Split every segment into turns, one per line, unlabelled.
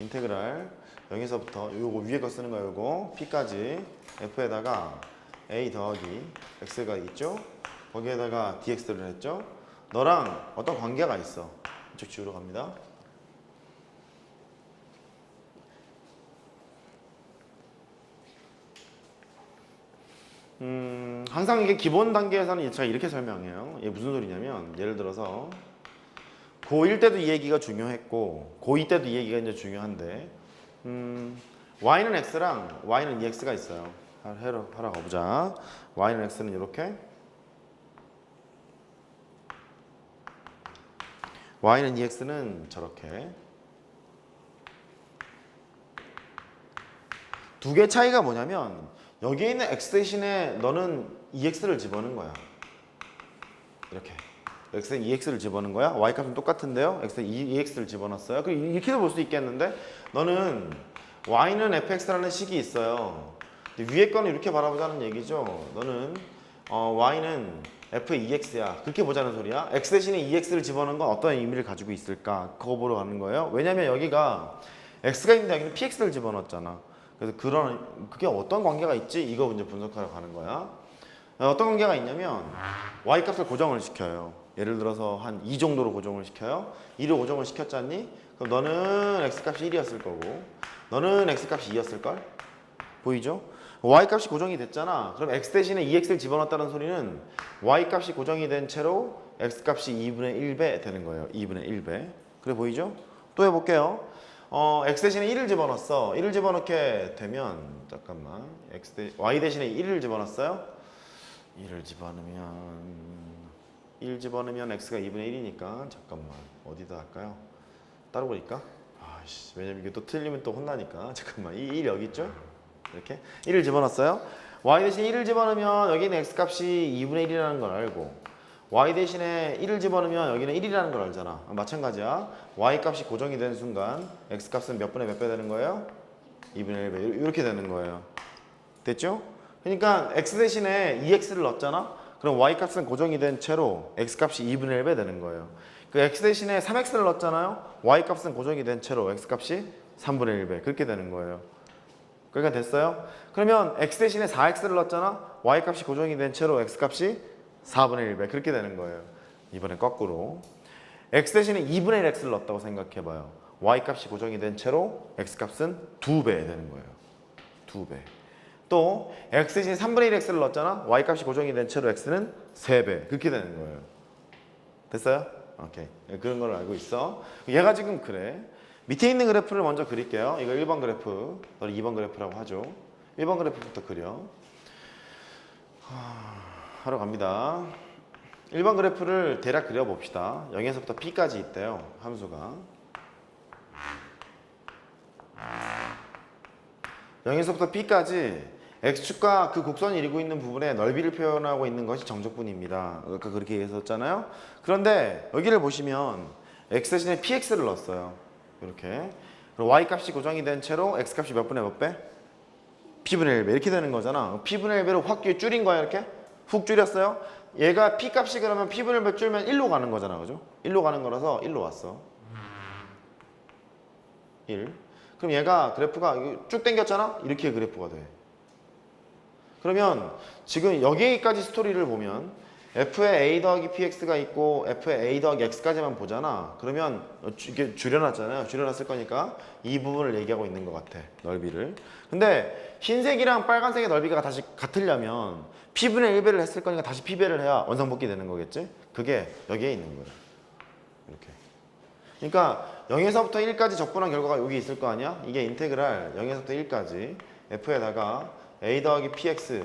인테그랄 0에서부터 요거 위에 거 쓰는 거 요거 p까지 f에다가 a 더하기 x가 있죠? 거기에다가 dx를 했죠? 너랑 어떤 관계가 있어. 이쪽 지우러 갑니다. 음, 항상 이게 기본 단계에서는 제가 이렇게 설명해요. 이게 무슨 소리냐면 예를 들어서 고1 때도 이 얘기가 중요했고 고2 때도 이 얘기가 이제 중요한데 음, y는 x랑 y는 ex가 있어요. 하- 하러, 하러 가보자. y는 x는 이렇게 y는 ex는 저렇게 두 개 차이가 뭐냐면 여기에 있는 x 대신에 너는 ex를 집어넣은 거야. 이렇게. X에 2x를 집어넣은 거야. y 값은 똑같은데요. x에 2x를 집어넣었어요. 그럼 이렇게도 볼 수 있겠는데 너는 y는 fx라는 식이 있어요. 위에 거는 이렇게 바라보자는 얘기죠. 너는 어, y는 f의 2x야. 그렇게 보자는 소리야. x 대신에 2x를 집어넣은 건 어떤 의미를 가지고 있을까? 그거 보러 가는 거예요. 왜냐면 여기가 x가 있는데 여기는 px를 집어넣었잖아. 그래서 그런 그게 어떤 관계가 있지? 이거 이제 분석하러 가는 거야. 어, 어떤 관계가 있냐면 y 값을 고정을 시켜요. 예를 들어서 한 2 정도로 고정을 시켜요. 2로 고정을 시켰잖니? 그럼 너는 x 값이 1이었을 거고 너는 x 값이 2였을 걸? 보이죠? y 값이 고정이 됐잖아. 그럼 x 대신에 2x를 집어넣었다는 소리는 y 값이 고정이 된 채로 x 값이 2분의 1배 되는 거예요. 2분의 1배. 그래 보이죠? 또 해볼게요. 어, x 대신에 1을 집어넣었어. 1을 집어넣게 되면 잠깐만. x 대, y 대신에 1을 집어넣었어요. 1을 집어넣으면 1 집어넣으면 x가 2분의 1이니까 잠깐만 어디다 할까요? 따로 보니까 아씨 왜냐면 이게 또 틀리면 또 혼나니까 잠깐만 이 1 여기 있죠? 이렇게 1을 집어넣었어요. y 대신 1을 집어넣으면 여기는 x 값이 2분의 1이라는 걸 알고 y 대신에 1을 집어넣으면 여기는 1이라는 걸 알잖아. 마찬가지야. y 값이 고정이 된 순간 x 값은 몇 분의 몇 배 되는 거예요? 2분의 1배 이렇게 되는 거예요. 됐죠? 그러니까 x 대신에 2x를 넣었잖아. 그럼 y 값은 고정이 된 채로 x 값이 2분의 1배 되는 거예요. 그 x 대신에 3x를 넣었잖아요. y 값은 고정이 된 채로 x 값이 3분의 1배 그렇게 되는 거예요. 그러니까 됐어요? 그러면 x 대신에 4x를 넣었잖아. y 값이 고정이 된 채로 x 값이 4분의 1배 그렇게 되는 거예요. 이번에 거꾸로 x 대신에 2분의 1x를 넣었다고 생각해봐요. y 값이 고정이 된 채로 x 값은 2배 되는 거예요. 2배. 또 x 대신에 3분의 1x를 넣었잖아. y 값이 고정이 된 채로 x는 3배 그렇게 되는 거예요. 됐어요? 오케이. 네, 그런 걸 알고 있어. 얘가 지금 그래. 밑에 있는 그래프를 먼저 그릴게요. 이거 1번 그래프, 너를 2번 그래프라고 하죠. 1번 그래프부터 그려. 하, 하러 갑니다. 1번 그래프를 대략 그려봅시다. 0에서부터 p까지 있대요. 함수가. 0에서부터 p까지 x축과 그 곡선이 이루고 있는 부분의 넓이를 표현하고 있는 것이 정적분입니다. 아까 그렇게 했었잖아요. 그런데 여기를 보시면 x 대신에 px를 넣었어요. 이렇게. 그리고 y 값이 고정이 된 채로 x 값이 몇 분의 몇 배? p분의 1배 이렇게 되는 거잖아. p분의 1배로 확 줄인 거야 이렇게? 훅 줄였어요. 얘가 p 값이 그러면 p분의 1배 줄면 1로 가는 거잖아. 그죠? 1로 가는 거라서 1로 왔어. 1. 그럼 얘가 그래프가 쭉 당겼잖아? 이렇게 그래프가 돼. 그러면 지금 여기까지 스토리를 보면 f에 a 더하기 px가 있고 f에 a 더하기 x까지만 보잖아. 그러면 이게 줄여놨잖아요. 줄여놨을 거니까 이 부분을 얘기하고 있는 것 같아. 넓이를. 근데 흰색이랑 빨간색의 넓이가 다시 같으려면 p분의 1배를 했을 거니까 다시 p배를 해야 원상복귀 되는 거겠지? 그게 여기에 있는 거야. 이렇게. 그러니까 0에서부터 1까지 적분한 결과가 여기 있을 거 아니야? 이게 인테그랄 0에서부터 1까지 f에다가 a 더하기 px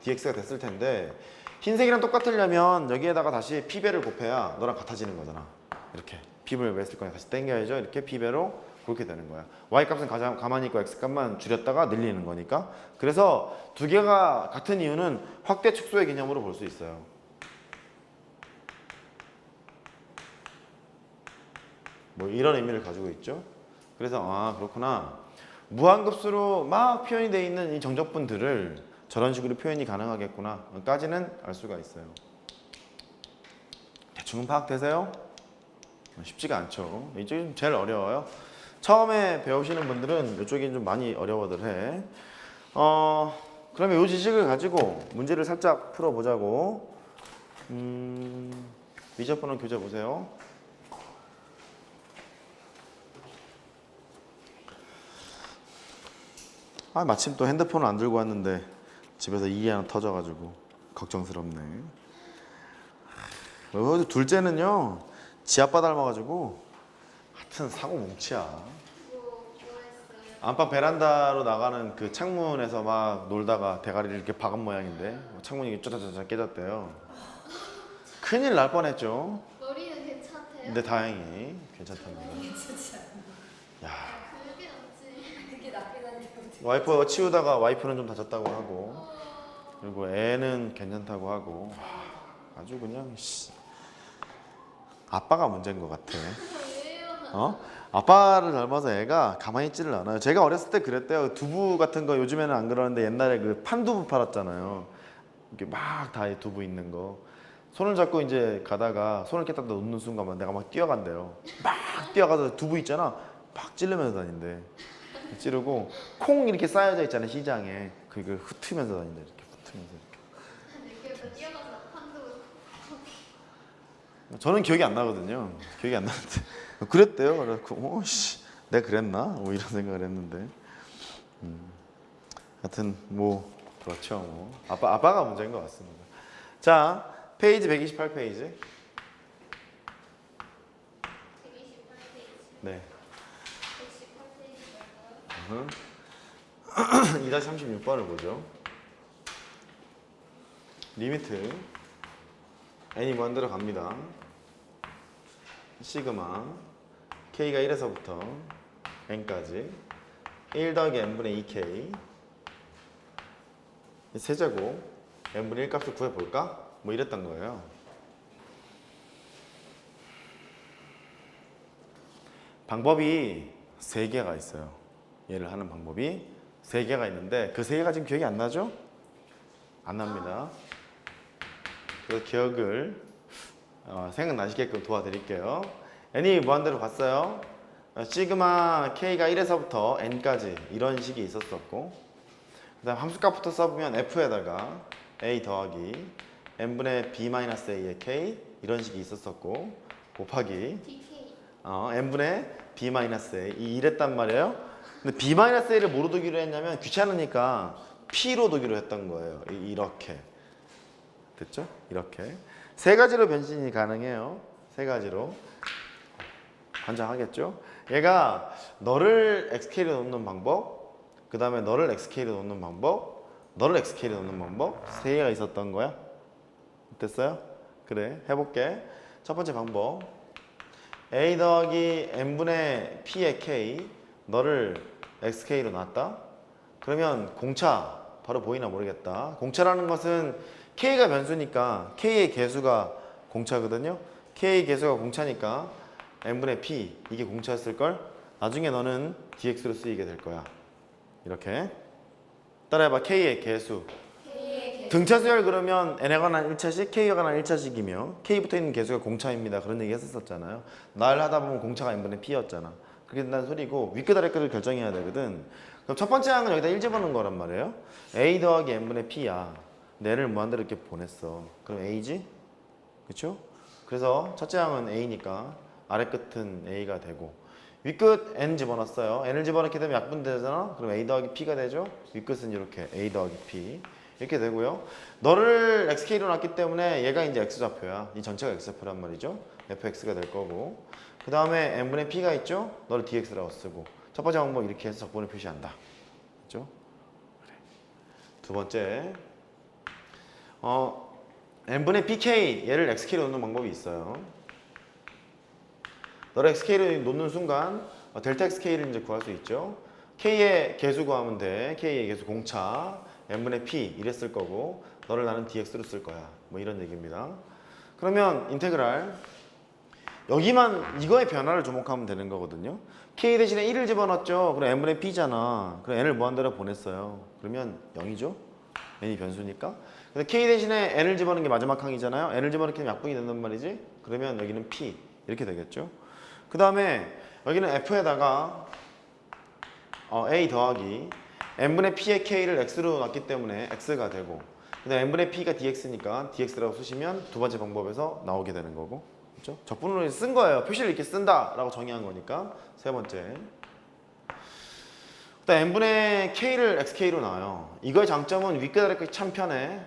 dx가 됐을 텐데 흰색이랑 똑같으려면 여기에다가 다시 p배를 곱해야 너랑 같아지는 거잖아. 이렇게 p분을 했을 거니까 다시 땡겨야죠. 이렇게 p배로 그렇게 되는 거야. y 값은 가장 가만히 있고 x 값만 줄였다가 늘리는 거니까. 그래서 두 개가 같은 이유는 확대 축소의 개념으로 볼 수 있어요. 뭐 이런 의미를 가지고 있죠. 그래서 아 그렇구나. 무한급수로 막 표현이 되어 있는 이 정적분들을 저런 식으로 표현이 가능하겠구나 까지는 알 수가 있어요. 대충 파악되세요? 쉽지가 않죠. 이쪽이 좀 제일 어려워요. 처음에 배우시는 분들은 이쪽이 좀 많이 어려워들 해. 어, 그러면 이 지식을 가지고 문제를 살짝 풀어보자고. 음, 미적분은 교재 보세요. 아, 마침 또 핸드폰을 안 들고 왔는데 집에서 일이 하나 터져가지고 걱정스럽네. 어, 둘째는요, 지 아빠 닮아가지고 하여튼 사고 뭉치야.
뭐, 뭐?
안방 베란다로 나가는 그 창문에서 막 놀다가 대가리를 이렇게 박은 모양인데 창문이 쪼자쪼자 깨졌대요. 큰일 날 뻔했죠.
머리는 괜찮대요?
근데 다행히 괜찮답니다. 야,
그게 낫지.
그게 낫긴 한데 어떻게
와이프 치우다가 와이프는 좀 다쳤다고 하고 그리고 애는 괜찮다고 하고 아주 그냥 씨. 아빠가 문제인 것 같아. 어? 아빠를 닮아서 애가 가만히 있지를 않아요. 제가 어렸을 때 그랬대요. 두부 같은 거 요즘에는 안 그러는데 옛날에 그 판두부 팔았잖아요. 이렇게 막 다 두부 있는 거. 손을 잡고 이제 가다가 손을 깼다 놓는 순간 내가 막 뛰어간대요. 막 뛰어가서 두부 있잖아. 막 찌르면서 다닌대. 찌르고 콩 이렇게 쌓여져 있잖아요 시장에. 그걸 흩으면서 다닌대 이렇게 흩으면서 이렇게.
이렇게 뛰어가서 판도
저는 기억이 안 나거든요. 기억이 안 나는데 그랬대요. 그래서 어씨 내가 그랬나? 뭐 이런 생각을 했는데. 음. 하여튼 뭐 그렇죠. 뭐 아빠 아빠가 문제인 것 같습니다. 자 페이지 128 페이지.
128 페이지.
네.
118페이지 말고요.
2-36번을 보죠. 리미트 n이 무한대로 갑니다. 시그마 k가 1에서부터 n까지 1 더하기 n분의 2k 이 세제곱 n분의 1 값을 구해볼까? 뭐 이랬던 거예요. 방법이 세 개가 있어요. 얘를 하는 방법이 세 개가 있는데 그 세 개가 지금 기억이 안 나죠? 안 납니다. 그 기억을 어, 생각나시게끔 도와드릴게요. n이 무한대로 갔어요. 어, 시그마 k가 1에서부터 n까지 이런 식이 있었었고 그 다음 함수값부터 써보면 f에다가 a 더하기 n분의 b-a의 k 이런 식이 있었었고 곱하기. 어, n분의 b-a 이 이랬단 말이에요. 근데 b-a를 뭐로 두기로 했냐면 귀찮으니까 p로 두기로 했던 거예요. 이- 이렇게 됐죠? 이렇게 세 가지로 변신이 가능해요. 세 가지로 환장하겠죠? 얘가 너를 xk로 놓는 방법, 그 다음에 너를 xk로 놓는 방법, 너를 xk로 놓는 방법 세 개가 있었던 거야. 됐어요? 그래 해볼게. 첫 번째 방법 a 더하기 n분의 p의 k 너를 xk로 놨다. 그러면 공차 바로 보이나 모르겠다. 공차라는 것은 k가 변수니까 k의 개수가 공차거든요. k의 개수가 공차니까 n분의 p 이게 공차였을 걸. 나중에 너는 dx로 쓰이게 될 거야. 이렇게 따라해봐 k의 개수.
K의
등차 수열 그러면 n에 관한 1차식, k에 관한 1차식이며 k부터 있는 개수가 공차입니다. 그런 얘기 했었잖아요. 날 하다 보면 공차가 n분의 p였잖아. 그게 된다는 소리고 윗끝 아래끝을 결정해야 되거든. 그럼 첫 번째 항은 여기다 1 집어넣은 거란 말이에요. a 더하기 n분의 p야. n을 무한대로 이렇게 보냈어. 그럼 a지? 그쵸? 그래서 첫째 항은 a니까 아래 끝은 a가 되고 윗끝 n 집어넣었어요. n을 집어넣게 되면 약분되잖아. 그럼 a 더하기 p가 되죠. 윗끝은 이렇게 a 더하기 p 이렇게 되고요. 너를 xk로 놨기 때문에 얘가 이제 x좌표야. 이 전체가 x좌표란 말이죠. fx가 될 거고 그 다음에 n분의 p가 있죠. 너를 dx라고 쓰고 첫 번째 방법 이렇게 해서 적분을 표시한다. 그렇죠? 그래. 두 번째 어 n분의 pk 얘를 xk로 놓는 방법이 있어요. 너를 xk로 놓는 순간 어, 델타 xk를 이제 구할 수 있죠. k의 개수 구하면 돼. k의 개수 공차 n분의 p 이랬을 거고 너를 나는 dx로 쓸 거야. 뭐 이런 얘기입니다. 그러면 인테그랄 여기만 이거의 변화를 주목하면 되는 거거든요. k 대신에 1을 집어넣었죠. 그럼 n분의 p잖아. 그럼 n을 무한대로 보냈어요. 그러면 0이죠. n이 변수니까. 근데 k 대신에 n을 집어넣은 게 마지막 항이잖아요. n을 집어넣게 되면 약분이 된단 말이지. 그러면 여기는 p 이렇게 되겠죠. 그 다음에 여기는 f에다가 어, a 더하기 n분의 p의 k를 x로 놨기 때문에 x가 되고 근데 n분의 p가 dx니까 dx라고 쓰시면 두 번째 방법에서 나오게 되는 거고 그렇죠? 적분으로 쓴 거예요. 표시를 이렇게 쓴다라고 정의한 거니까 세 번째 일단 n분의 k를 xk로 나와요. 이거의 장점은 윗끝 아래끝이 참 편해.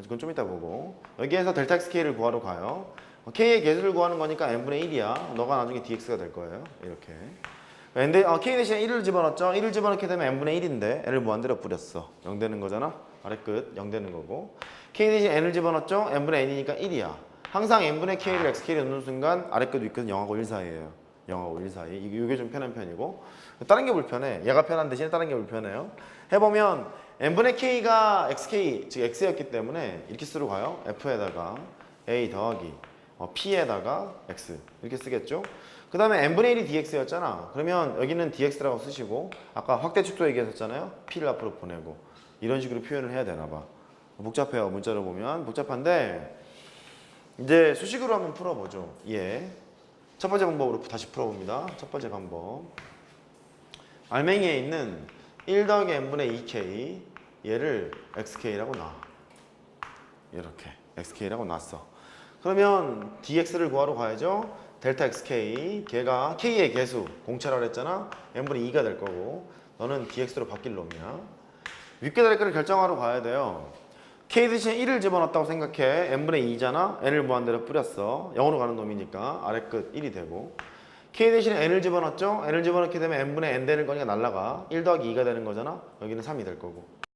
그건 좀 이따 보고 여기에서 델타 xk를 구하러 가요. k의 개수를 구하는 거니까 n분의 1이야. 너가 나중에 dx가 될 거예요. 이렇게. 근데 어, k 대신에 1을 집어넣었죠. 1을 집어넣게 되면 n분의 1인데 n을 무한대로 뿌렸어. 0 되는 거잖아. 아래 끝 0 되는 거고. k 대신에 n을 집어넣었죠. n분의 n이니까 1이야. 항상 n분의 k를 xk를 넣는 순간 아래끝 윗끝은 0하고 1 사이예요. 0하고 1 사이. 이게 좀 편한 편이고. 다른 게 불편해. 얘가 편한 대신에 다른 게 불편해요. 해보면 n분의 k가 xk 즉 x였기 때문에 이렇게 쓰러 가요. f에다가 a 더하기 어, p에다가 x 이렇게 쓰겠죠. 그 다음에 n분의 1이 dx였잖아. 그러면 여기는 dx라고 쓰시고 아까 확대 축소 얘기했었잖아요. p를 앞으로 보내고 이런 식으로 표현을 해야 되나 봐. 복잡해요. 문자로 보면 복잡한데 이제 수식으로 한번 풀어보죠. 예. 첫 번째 방법으로 다시 풀어봅니다. 첫 번째 방법. 알맹이에 있는 1 더하기 n분의 2k 얘를 xk라고 놔. 이렇게 xk라고 놨어. 그러면 dx를 구하러 가야죠. 델타 xk 걔가 k의 개수 공차라 그랬잖아. n분의 2가 될 거고 너는 dx로 바뀔 놈이야. 윗끝 아래끝을 결정하러 가야 돼요. K 대신에 1을 집어넣었다고 생각해. n분의 2잖아. n을 무한대로 뿌렸어. 0으로 가는 놈이니까 아래 끝 1이 되고 k 대신에 n을 집어넣었죠? n을 집어넣게 되면 n분의 n 되는 거니까 날라가 1 더하기 2가 되는 거잖아. 여기는 3이 될 거고